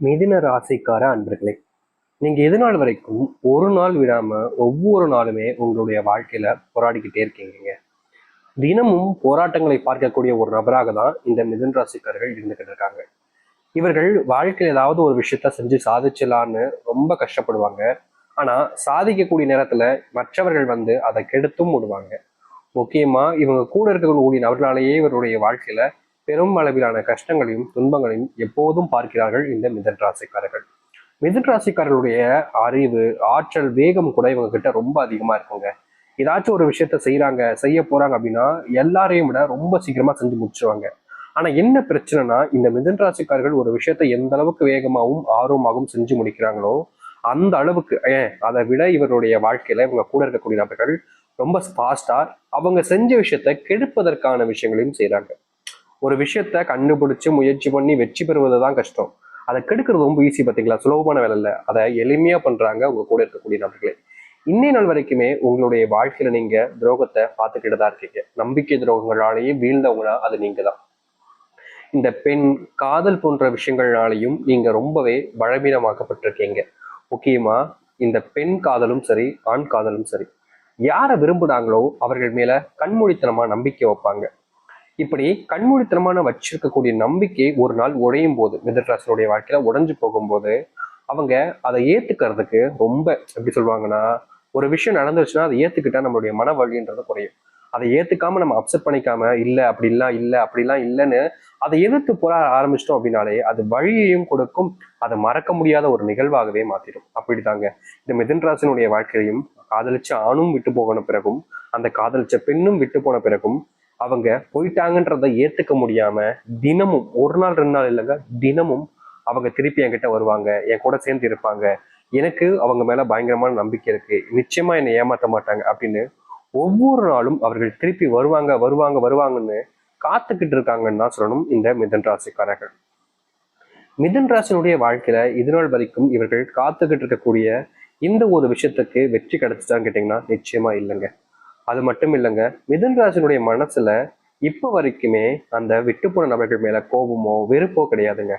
மிதுன ராசிக்கார அன்பர்களே நீங்க எது நாள் வரைக்கும் ஒரு நாள் விடாம ஒவ்வொரு நாளுமே உங்களுடைய வாழ்க்கையில போராடிக்கிட்டே இருக்கீங்க. தினமும் போராட்டங்களை பார்க்கக்கூடிய ஒரு நபராக தான் இந்த மிதுன ராசிக்காரர்கள் இருந்துகிட்டு இருக்காங்க. இவர்கள் வாழ்க்கையில் ஏதாவது ஒரு விஷயத்த செஞ்சு சாதிச்சலான்னு ரொம்ப கஷ்டப்படுவாங்க. ஆனா சாதிக்கக்கூடிய நேரத்துல மற்றவர்கள் வந்து அதை கெடுத்தும் விடுவாங்க முக்கியமா இவங்க கூட இருக்கக்கூடிய நபர்களாலேயே இவருடைய வாழ்க்கையில பெரும் அளவிலான கஷ்டங்களையும் துன்பங்களையும் எப்போதும் பார்க்கிறார்கள் இந்த மிதன் ராசிக்காரர்கள். மிதன் ராசிக்காரர்களுடைய அறிவு ஆற்றல் வேகம் கூட இவங்க கிட்ட ரொம்ப அதிகமா இருக்குங்க. ஏதாச்சும் ஒரு விஷயத்த செய்யறாங்க செய்ய போறாங்க அப்படின்னா எல்லாரையும் விட ரொம்ப சீக்கிரமா செஞ்சு முடிச்சுருவாங்க. ஆனா என்ன பிரச்சனைனா இந்த மிதன் ராசிக்காரர்கள் ஒரு விஷயத்த எந்த அளவுக்கு வேகமாகவும் ஆர்வமாகவும் செஞ்சு முடிக்கிறாங்களோ அந்த அளவுக்கு ஏன் அதை விட இவருடைய வாழ்க்கையில இவங்க கூட இருக்கக்கூடிய நபர்கள் ரொம்ப ஃபாஸ்டா அவங்க செஞ்ச விஷயத்த கெடுப்பதற்கான விஷயங்களையும் செய்யறாங்க ஒரு விஷயத்த கண்டுபிடிச்சு முயற்சி பண்ணி வெற்றி பெறுவது தான் கஷ்டம். அதை கெடுக்கிறது ரொம்ப ஈஸி பார்த்தீங்களா? சுலபமான வேலை இல்லை. அதை எளிமையா பண்றாங்க உங்கள் கூட இருக்கக்கூடிய நபர்களே. இன்னை நாள் வரைக்குமே உங்களுடைய வாழ்க்கையில நீங்க துரோகத்தை பார்த்துக்கிட்டு தான் இருக்கீங்க. நம்பிக்கை துரோகங்களாலேயே வீழ்ந்தவங்களா அது நீங்க தான் இந்த பெண் காதல் போன்ற விஷயங்கள்னாலையும் நீங்க ரொம்பவே பலவீனமாக்கப்பட்டிருக்கீங்க. முக்கியமா இந்த பெண் காதலும் சரி ஆண் காதலும் சரி. யாரை விரும்புனாங்களோ அவர்கள் மேல கண்மூடித்தனமா நம்பிக்கை வைப்பாங்க. இப்படி கண்மூடித்தனமான வச்சிருக்கக்கூடிய நம்பிக்கை ஒரு நாள் உடையும் போது மிதராசனுடைய வாழ்க்கையில உடஞ்சு போகும்போது அவங்க அதை ஏத்துக்கிறதுக்கு ரொம்ப எப்படி சொல்லுவாங்கன்னா ஒரு விஷயம் நடந்துருச்சுன்னா அதை ஏத்துக்கிட்டா நம்மளுடைய மன வழின்றது குறையும். அதை ஏத்துக்காம நம்ம அப்செட் பண்ணிக்காம இல்ல அப்படிலாம் இல்ல அப்படிலாம் இல்லைன்னு அதை எதிர்த்து போற ஆரம்பிச்சிட்டோம் அப்படின்னாலே அது வழியையும் கொடுக்கும் அதை மறக்க முடியாத ஒரு நிகழ்வாகவே மாத்திடும் அப்படிதாங்க. இந்த மிதன்ராசனுடைய வாழ்க்கையையும் காதலிச்ச ஆணும் விட்டு போன பிறகும் அந்த காதலிச்ச பெண்ணும் விட்டு போன பிறகும் அவங்க போயிட்டாங்கன்றதை ஏற்றுக்க முடியாம தினமும் ஒரு நாள் ரெண்டு நாள் இல்லைங்க தினமும் அவங்க திருப்பி என்கிட்ட வருவாங்க என் கூட சேர்ந்து இருப்பாங்க. எனக்கு அவங்க மேல பயங்கரமான நம்பிக்கை இருக்கு. நிச்சயமா என்னை ஏமாற்ற மாட்டாங்க அப்படின்னு ஒவ்வொரு நாளும் அவர்கள் திருப்பி வருவாங்க வருவாங்க வருவாங்கன்னு காத்துக்கிட்டு இருக்காங்கன்னு தான் சொல்லணும் இந்த மிதன் ராசிக்காரர்கள். மிதன் ராசினுடைய வாழ்க்கையில இதுநாள் வரைக்கும் இவர்கள் காத்துக்கிட்டு இருக்கக்கூடிய இந்த ஒரு விஷயத்துக்கு வெற்றி கிடைச்சிட்டான்னு கேட்டீங்கன்னா நிச்சயமா இல்லைங்க. அது மட்டும் இல்லைங்க. மிதன் ராசினுடைய மனசுல இப்ப வரைக்குமே அந்த விட்டுப்போன நபர்கள் மேல கோபமோ வெறுப்போ கிடையாதுங்க.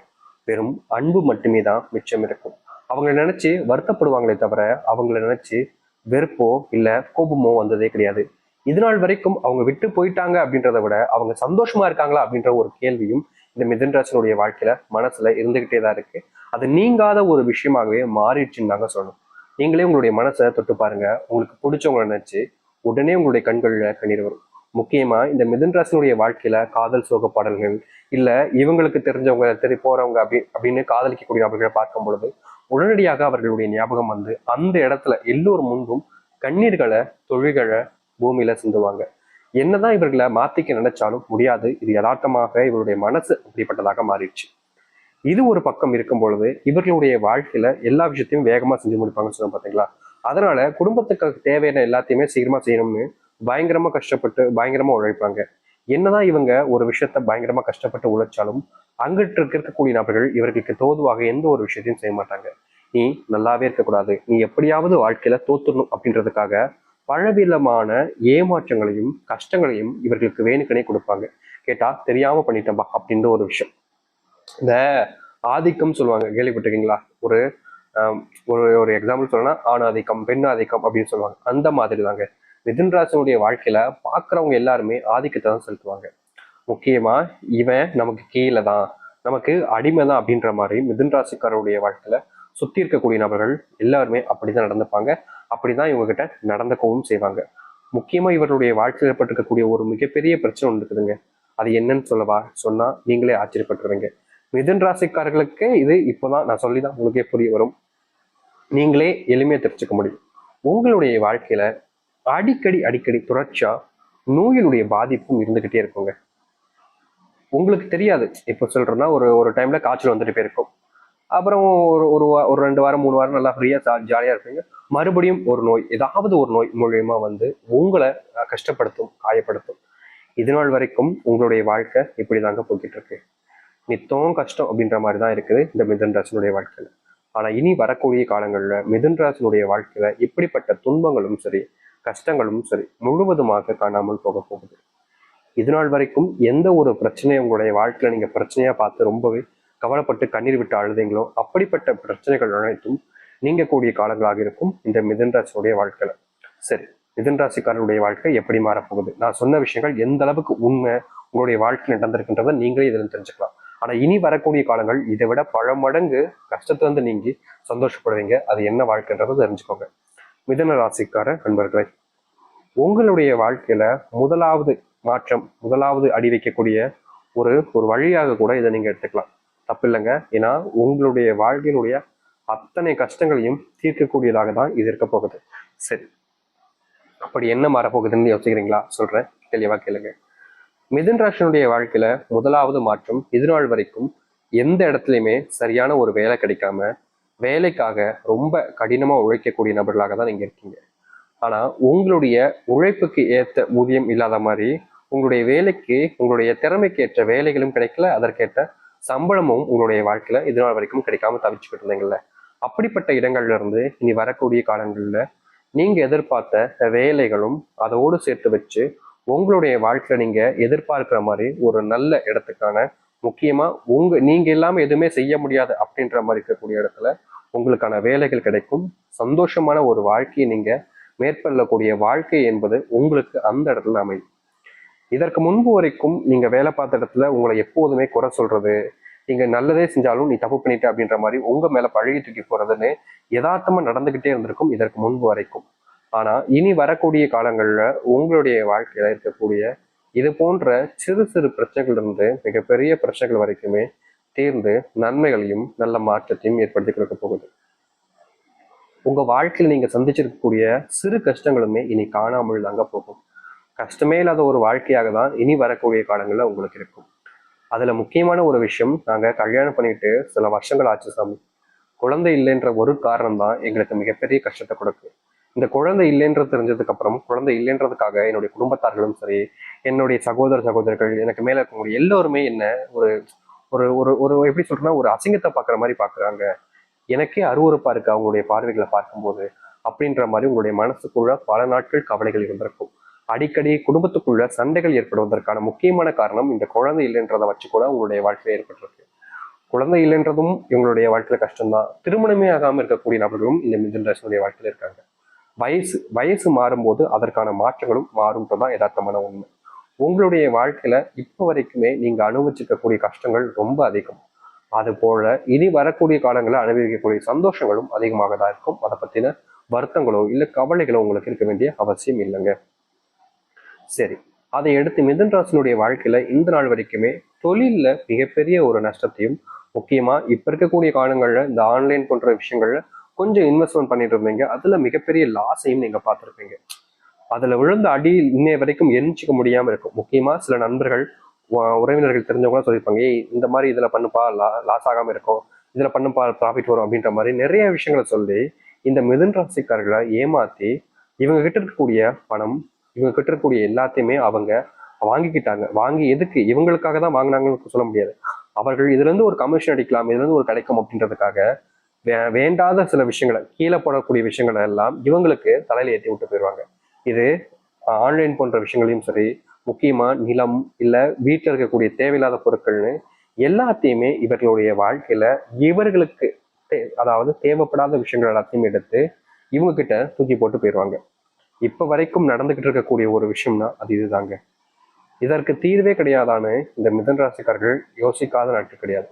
வெறும் அன்பு மட்டுமே தான் மிச்சம் இருக்கும். அவங்களை நினைச்சு வருத்தப்படுவாங்களே தவிர அவங்கள நினைச்சு வெறுப்போ இல்ல கோபமோ வந்ததே கிடையாது. இது நாள் வரைக்கும் அவங்க விட்டு போயிட்டாங்க அப்படின்றத விட அவங்க சந்தோஷமா இருக்காங்களா அப்படின்ற ஒரு கேள்வியும் இந்த மிதன்ராசனுடைய வாழ்க்கையில மனசுல இருந்துகிட்டே தான் இருக்கு. அது நீங்காத ஒரு விஷயமாகவே மாறிடுச்சுன்னு தாங்க சொல்லணும். நீங்களே உங்களுடைய மனசை தொட்டு பாருங்க. உங்களுக்கு பிடிச்சவங்களை நினைச்சு உடனே உங்களுடைய கண்களில் கண்ணீர் வரும் முக்கியமா இந்த மிதன் ராசினுடைய வாழ்க்கையில காதல் சோக பாடல்கள் இல்ல இவங்களுக்கு தெரிஞ்சவங்க தெரி போறவங்க அப்படி அப்படின்னு காதலிக்கக்கூடிய நபர்களை பார்க்கும் பொழுது உடனடியாக அவர்களுடைய ஞாபகம் வந்து அந்த இடத்துல எல்லோர் முன்பும் கண்ணீர்களை தொழில்களை பூமியில சிந்துவாங்க. என்னதான் இவர்களை மாத்திக்க நினைச்சாலும் முடியாது. இது யதார்த்தமாக இவருடைய மனசு அப்படிப்பட்டதாக மாறிடுச்சு. இது ஒரு பக்கம் இருக்கும் பொழுது இவர்களுடைய வாழ்க்கையில எல்லா விஷயத்தையும் வேகமா செஞ்சு முடிப்பாங்கன்னு சொன்ன பாத்தீங்களா? அதனால குடும்பத்துக்கு தேவையான எல்லாத்தையுமே சீக்கிரமா செய்யணும்னு பயங்கரமா கஷ்டப்பட்டு பயங்கரமா உழைப்பாங்க. என்னதான் இவங்க ஒரு விஷயத்த பயங்கரமா கஷ்டப்பட்டு உழைச்சாலும் அங்கிட்டு இருக்கக்கூடிய நபர்கள் இவர்களுக்கு தோதுவாக எந்த ஒரு விஷயத்தையும் செய்ய மாட்டாங்க. நீ நல்லாவே இருக்கக்கூடாது. நீ எப்படியாவது வாழ்க்கையில தோத்துடணும் அப்படின்றதுக்காக பலவிதமான ஏமாற்றங்களையும் கஷ்டங்களையும் இவர்களுக்கு வேணுக்கனே கொடுப்பாங்க. கேட்டா தெரியாம பண்ணிட்டேன்பா அப்படின்ற ஒரு விஷயம். இந்த ஆதிக்கம் சொல்லுவாங்க கேள்விப்பட்டிருக்கீங்களா? ஒரு ஒரு ஒரு எக்ஸாம்பிள் சொல்லணும்னா ஆண் ஆதிக்கம் பெண் ஆதிக்கம் அப்படின்னு சொல்லுவாங்க. அந்த மாதிரி தாங்க மிதுன் ராசினுடைய வாழ்க்கையில பாக்குறவங்க எல்லாருமே ஆதிக்கத்தை தான் செலுத்துவாங்க. முக்கியமா இவன் நமக்கு கீழே தான். நமக்கு அடிமை தான் அப்படின்ற மாதிரி மிதுன் ராசிக்காரருடைய வாழ்க்கையில சுத்தி இருக்கக்கூடிய நபர்கள் எல்லாருமே அப்படிதான் நடந்துப்பாங்க. அப்படிதான் இவங்க கிட்ட நடந்துக்கவும் செய்வாங்க. முக்கியமா இவருடைய வாழ்க்கையில் ஏற்பட்டிருக்கக்கூடிய ஒரு மிகப்பெரிய பிரச்சனை ஒன்று இருக்குதுங்க. அது என்னன்னு சொல்லவா? சொன்னா நீங்களே ஆச்சரியப்பட்டுருவீங்க. மிதுன் ராசிக்காரர்களுக்கு இது இப்போதான் நான் சொல்லிதான் உங்களுக்கே புரிய வரும். நீங்களே எளிமையை தெரிஞ்சுக்க முடியும். உங்களுடைய வாழ்க்கையில அடிக்கடி அடிக்கடி தொடர்ச்சியா நோயினுடைய பாதிப்பும் இருந்துகிட்டே இருக்குங்க. உங்களுக்கு தெரியாது. இப்போ சொல்றேன்னா ஒரு ஒரு டைம்ல காய்ச்சல் வந்துட்டு போயிருக்கும். அப்புறம் ஒரு ஒரு ஒரு ரெண்டு வாரம் மூணு வாரம் நல்லா ஃப்ரீயா ஜாலியா இருப்பீங்க. மறுபடியும் ஒரு நோய் ஏதாவது ஒரு நோய் மூலியமா வந்து உங்களை கஷ்டப்படுத்தும் காயப்படுத்தும். இது நாள் வரைக்கும் உங்களுடைய வாழ்க்கை இப்படி தாங்க போய்கிட்டு இருக்கு. நித்தம் கஷ்டம் அப்படின்ற மாதிரி தான் இருக்குது இந்த மிதன் ராசினுடைய வாழ்க்கையில். ஆனால் இனி வரக்கூடிய காலங்களில் மிதன் ராசினுடைய வாழ்க்கையில இப்படிப்பட்ட துன்பங்களும் சரி கஷ்டங்களும் சரி முழுவதுமாக காணாமல் போக போகுது. இதுநாள் வரைக்கும் எந்த ஒரு பிரச்சனையும் உங்களுடைய வாழ்க்கையில நீங்க பிரச்சனையா பார்த்து ரொம்பவே கவலைப்பட்டு கண்ணீர் விட்டு அழுதீங்களோ அப்படிப்பட்ட பிரச்சனைகள் அனைத்தும் நீங்கக்கூடிய காலங்களாக இருக்கும் இந்த மிதன் வாழ்க்கையில். சரி மிதன்ராசிக்காரருடைய வாழ்க்கை எப்படி மாறப்போகுது நான் சொன்ன விஷயங்கள் எந்த அளவுக்கு உண்மை உங்களுடைய வாழ்க்கையில் நடந்திருக்கின்றதை நீங்களே இதில் தெரிஞ்சுக்கலாம். ஆனால் இனி வரக்கூடிய காலங்கள் இதை விட பல மடங்கு கஷ்டத்திலிருந்து நீங்கி சந்தோஷப்படுவீங்க. அது என்ன வாழ்க்கைன்றதை தெரிஞ்சுக்கோங்க. மிதன ராசிக்கார நண்பர்களே உங்களுடைய வாழ்க்கையில முதலாவது மாற்றம் முதலாவது அடி வைக்கக்கூடிய ஒரு ஒரு வழியாக கூட இதை நீங்க எடுத்துக்கலாம். தப்பு இல்லைங்க ஏன்னா உங்களுடைய வாழ்க்கையினுடைய அத்தனை கஷ்டங்களையும் தீர்க்கக்கூடியதாக தான் இது இருக்க போகுது. சரி. அப்படி என்ன மாறப்போகுதுன்னு யோசிக்கிறீங்களா? சொல்றேன். தெளிவா கேளுங்க. மிதுன் ராசினுடைய வாழ்க்கையில முதலாவது மாற்றம் இது வரைக்கும் எந்த இடத்துலையுமே சரியான ஒரு வேலை கிடைக்காம வேலைக்காக ரொம்ப கடினமா உழைக்கக்கூடிய நபர்களாக தான் நீங்க இருக்கீங்க. ஆனா உங்களுடைய உழைப்புக்கு ஏற்ற ஊதியம் இல்லாத மாதிரி உங்களுடைய வேலைக்கு உங்களுடைய திறமைக்கு ஏற்ற வேலைகளும் கிடைக்கல அதற்கேற்ற சம்பளமும் உங்களுடைய வாழ்க்கையில எதிர்நாள் வரைக்கும் கிடைக்காம தவிச்சுக்கிட்டு இருந்தீங்கல்ல. அப்படிப்பட்ட இடங்கள்ல இருந்து இனி வரக்கூடிய காலங்களில் நீங்க எதிர்பார்த்த வேலைகளும் அதோடு சேர்த்து வச்சு உங்களுடைய வாழ்க்கையில நீங்க எதிர்பார்க்கிற மாதிரி ஒரு நல்ல இடத்துக்கான முக்கியமா உங்க நீங்க இல்லாம எதுவுமே செய்ய முடியாது அப்படின்ற மாதிரி இருக்கக்கூடிய இடத்துல உங்களுக்கான வேலைகள் கிடைக்கும். சந்தோஷமான ஒரு வாழ்க்கையை நீங்க மேற்கொள்ளக்கூடிய வாழ்க்கை என்பது உங்களுக்கு அந்த இடத்துல அமையும். இதற்கு முன்பு வரைக்கும் நீங்க வேலை பார்த்த இடத்துல உங்களை எப்போதுமே குறை சொல்றது நீங்க நல்லதே செஞ்சாலும் நீ தப்பு பண்ணிட்ட அப்படின்ற மாதிரி உங்க மேல பழகி தூக்கி போறதுன்னு யதார்த்தமா நடந்துகிட்டே இருந்திருக்கும் இதற்கு முன்பு வரைக்கும். ஆனால் இனி வரக்கூடிய காலங்களில் உங்களுடைய வாழ்க்கையில் இருக்கக்கூடிய இது போன்ற சிறு சிறு பிரச்சனைகளிலிருந்து மிகப்பெரிய பிரச்சனைகள் வரைக்குமே தீர்ந்து நன்மைகளையும் நல்ல மாற்றத்தையும் ஏற்படுத்தி கொடுக்க போகுது. உங்க வாழ்க்கையில் நீங்க சந்திச்சிருக்கக்கூடிய சிறு கஷ்டங்களுமே இனி காணாமல் தாங்க போகும். கஷ்டமே இல்லாத ஒரு வாழ்க்கையாக தான் இனி வரக்கூடிய காலங்களில் உங்களுக்கு இருக்கும். அதுல முக்கியமான ஒரு விஷயம் நாங்க கல்யாணம் பண்ணிட்டு சில வருஷங்கள் ஆச்சு சாமி. குழந்தை இல்லைன்ற ஒரு காரணம் தான் எங்களுக்கு மிகப்பெரிய கஷ்டத்தை கொடுக்கும் இந்த குழந்தை இல்லைன்றது தெரிஞ்சதுக்கு அப்புறம் குழந்தை இல்லைன்றதுக்காக என்னுடைய குடும்பத்தார்களும் சரி என்னுடைய சகோதர சகோதரர்கள் எனக்கு மேல இருக்கக்கூடிய எல்லோருமே என்ன ஒரு ஒரு ஒரு ஒரு எப்படி சொல்றேன்னா ஒரு அசிங்கத்தை பார்க்குற மாதிரி பார்க்குறாங்க. எனக்கே அருவறுப்பா இருக்கு அவங்களுடைய பார்வைகளை பார்க்கும்போது அப்படின்ற மாதிரி உங்களுடைய மனசுக்குள்ள பல நாட்கள் கவலைகள் இருந்திருக்கும். அடிக்கடி குடும்பத்துக்குள்ள சண்டைகள் ஏற்படுவதற்கான முக்கியமான காரணம் இந்த குழந்தை இல்லைன்றதை வச்சு கூட உங்களுடைய வாழ்க்கையில ஏற்பட்டிருக்கு. குழந்தை இல்லைன்றதும் இவங்களுடைய வாழ்க்கையில கஷ்டம்தான். திருமணமே ஆகாம இருக்கக்கூடிய நபர்களும் இந்த மிதன் ராசினுடைய வாழ்க்கையில இருக்காங்க. வயசு வயசு மாறும்போது அதற்கான மாற்றங்களும் மாறும்ன்றதான் யதார்த்தமான உண்மை. உங்களுடைய வாழ்க்கையில இப்போ வரைக்குமே நீங்க அனுபவிச்சிருக்கக்கூடிய கஷ்டங்கள் ரொம்ப அதிகம். அது போல இனி வரக்கூடிய காலங்களில் அனுபவிக்கக்கூடிய சந்தோஷங்களும் அதிகமாக தான் இருக்கும். அதை பத்தின வருத்தங்களோ இல்லை கவலைகளோ உங்களுக்கு இருக்க வேண்டிய அவசியம் இல்லைங்க. சரி அதை எடுத்து மிதன் ராசினுடைய வாழ்க்கையில இந்த நாள் வரைக்குமே தொழில்ல மிகப்பெரிய ஒரு நஷ்டத்தையும் முக்கியமா இப்ப இருக்கக்கூடிய காலங்கள்ல இந்த ஆன்லைன் போன்ற விஷயங்கள்ல கொஞ்சம் இன்வெஸ்ட்மெண்ட் பண்ணிட்டு இருந்தீங்க. அதுல மிகப்பெரிய லாஸையும் நீங்க பார்த்துருப்பீங்க. அதுல விழுந்த அடி இன்னைய வரைக்கும் எரிஞ்சிக்க முடியாம இருக்கும். முக்கியமா சில நண்பர்கள் உறவினர்கள் தெரிஞ்சவங்க சொல்லியிருப்பாங்க ஏய் இந்த மாதிரி இதுல பண்ணுப்பா லாஸ் ஆகாம இருக்கும். இதுல பண்ணுப்பா ப்ராஃபிட் வரும். அப்படின்ற மாதிரி நிறைய விஷயங்களை சொல்லி இந்த மிதன் ராசிக்காரர்களை ஏமாத்தி இவங்க கிட்ட இருக்கக்கூடிய பணம் இவங்க கிட்ட இருக்கக்கூடிய எல்லாத்தையுமே அவங்க வாங்கிக்கிட்டாங்க. வாங்கி எதுக்கு? இவங்களுக்காக தான் வாங்கினாங்கன்னு சொல்ல முடியாது. அவர்கள் இதுல இருந்து ஒரு கமிஷன் அடிக்கலாம் இதுல இருந்து ஒரு கிடைக்கும் அப்படின்றதுக்காக வேண்டாத சில விஷயங்களை கீழே போடக்கூடிய விஷயங்களை எல்லாம் இவங்களுக்கு தலையில் ஏற்றி விட்டு போயிடுவாங்க. இது ஆன்லைன் போன்ற விஷயங்களையும் சரி முக்கியமா நிலம் இல்லை வீட்டில் இருக்கக்கூடிய தேவையில்லாத பொருட்கள்னு எல்லாத்தையுமே இவர்களுடைய வாழ்க்கையில இவர்களுக்கு தே- அதாவது தேவைப்படாத விஷயங்கள் எல்லாத்தையும் எடுத்து இவங்க கிட்ட தூக்கி போட்டு போயிடுவாங்க. இப்போ வரைக்கும் நடந்துக்கிட்டு இருக்கக்கூடிய ஒரு விஷயம்னா அது இதுதாங்க. இதற்கு தீர்வே கிடையாதான்னு இந்த மிதன் ராசிக்காரர்கள் யோசிக்காத நாட்கள் கிடையாது.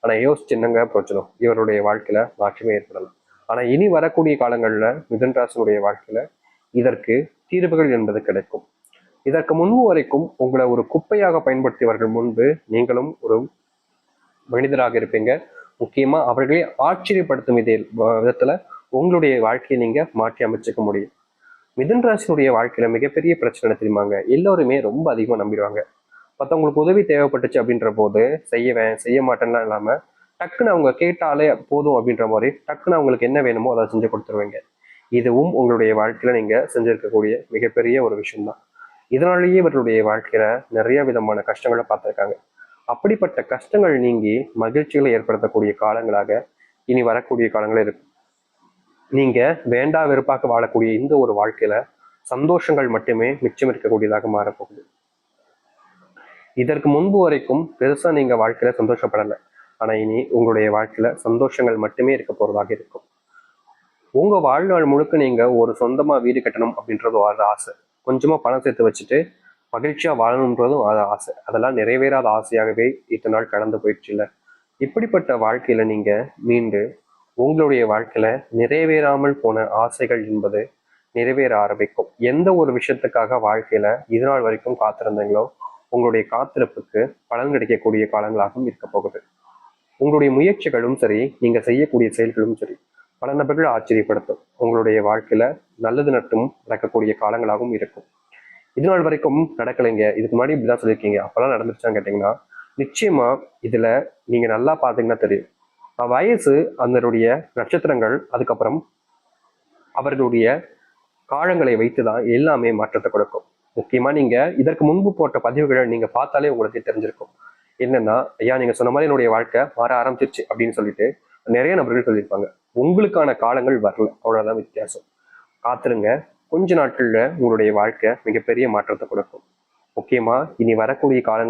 ஆனா யோசிச்சு என்னங்க பிரச்சனை இவருடைய வாழ்க்கையில மாற்றமே ஏற்படலாம். ஆனா இனி வரக்கூடிய காலங்களில் மிதன் ராசினுடைய வாழ்க்கையில இதற்கு தீர்வுகள் என்பது கிடைக்கும். இதற்கு முன்பு வரைக்கும் உங்களை ஒரு குப்பையாக பயன்படுத்தியவர்கள் முன்பு நீங்களும் ஒரு மனிதராக இருப்பீங்க. முக்கியமா அவர்களே ஆச்சரியப்படுத்தும் விதையில் விதத்துல உங்களுடைய வாழ்க்கையை நீங்க மாற்றி அமைச்சுக்க முடியும். மிதன் ராசினுடைய வாழ்க்கையில மிகப்பெரிய பிரச்சனை தெரியுமாங்க? எல்லோருமே ரொம்ப அதிகமா நம்பிடுவாங்க. மற்றவங்களுக்கு உதவி தேவைப்பட்டுச்சு அப்படின்ற போது செய்யவேன் செய்ய மாட்டேன்னா இல்லாமல் டக்குன்னு அவங்க கேட்டாலே போதும் அப்படின்ற மாதிரி டக்குன்னு அவங்களுக்கு என்ன வேணுமோ அதை செஞ்சு கொடுத்துருவீங்க. இதுவும் உங்களுடைய வாழ்க்கையில் நீங்கள் செஞ்சுருக்கக்கூடிய மிகப்பெரிய ஒரு விஷயம்தான். இதனாலேயே இவர்களுடைய வாழ்க்கையில நிறைய விதமான கஷ்டங்களை பார்த்துருக்காங்க. அப்படிப்பட்ட கஷ்டங்கள் நீங்கி மகிழ்ச்சிகளை ஏற்படுத்தக்கூடிய காலங்களாக இனி வரக்கூடிய காலங்கள் இருக்கும் நீங்க வேண்டா வெறுப்பாக வாழக்கூடிய இந்த ஒரு வாழ்க்கையில சந்தோஷங்கள் மட்டுமே மிச்சம் இருக்கக்கூடியதாக மாறப்போகுது. இதற்கு முன்பு வரைக்கும் பெருசா நீங்க வாழ்க்கையில சந்தோஷப்படலை. ஆனா இனி உங்களுடைய வாழ்க்கையில சந்தோஷங்கள் மட்டுமே இருக்க போறதாக இருக்கும். உங்க வாழ்நாள் முழுக்க நீங்க ஒரு சொந்தமா வீடு கட்டணும் அப்படின்றது ஒரு ஆசை. கொஞ்சமா பணம் சேர்த்து வச்சுட்டு மகிழ்ச்சியா வாழணுன்றதும் அது ஆசை. அதெல்லாம் நிறைவேறாத ஆசையாகவே இத்தனை நாள் கடந்து போயிடுச்சு இல்லை? இப்படிப்பட்ட வாழ்க்கையில நீங்க மீண்டு உங்களுடைய வாழ்க்கையில நிறைவேறாமல் போன ஆசைகள் என்பது நிறைவேற ஆரம்பிக்கும். எந்த ஒரு விஷயத்துக்காக வாழ்க்கையில இது நாள் வரைக்கும் காத்திருந்தீங்களோ உங்களுடைய காத்திருப்புக்கு பலன் கிடைக்கக்கூடிய காலங்களாகவும் இருக்க போகுது. உங்களுடைய முயற்சிகளும் சரி நீங்க செய்யக்கூடிய செயல்களும் சரி பல நபர்கள் ஆச்சரியப்படுத்தும். உங்களுடைய வாழ்க்கையில நல்லது நட்டும் நடக்கக்கூடிய காலங்களாகவும் இருக்கும். இது நாள் வரைக்கும் நடக்கலைங்க. இதுக்கு முன்னாடி இப்படிதான் சொல்லியிருக்கீங்க. அப்பெல்லாம் நடந்துருச்சான்னு கேட்டீங்கன்னா நிச்சயமா இதுல நீங்க நல்லா பாத்தீங்கன்னா தெரியும். வயசு அதனுடைய நட்சத்திரங்கள் அதுக்கப்புறம் அவர்களுடைய காலங்களை வைத்துதான் எல்லாமே மாற்றத்தை கொடுக்கும். முக்கியமா நீங்க இதற்கு முன்பு போட்ட பதிவுகளை நீங்க பார்த்தாலே உங்களுக்கு தெரிஞ்சிருக்கும். என்னன்னா ஐயா நீங்க சொன்ன மாதிரி என்னுடைய வாழ்க்கை மாற ஆரம்பிச்சிருச்சு அப்படின்னு சொல்லிட்டு நிறைய நபர்கள் சொல்லியிருப்பாங்க. உங்களுக்கான காலங்கள் வரல. அவ்வளவுதான் வித்தியாசம். காத்துருங்க. கொஞ்ச நாட்கள்ல உங்களுடைய வாழ்க்கை மிகப்பெரிய மாற்றத்தை கொடுக்கும். முக்கியமா இனி வரக்கூடிய காலங்கள்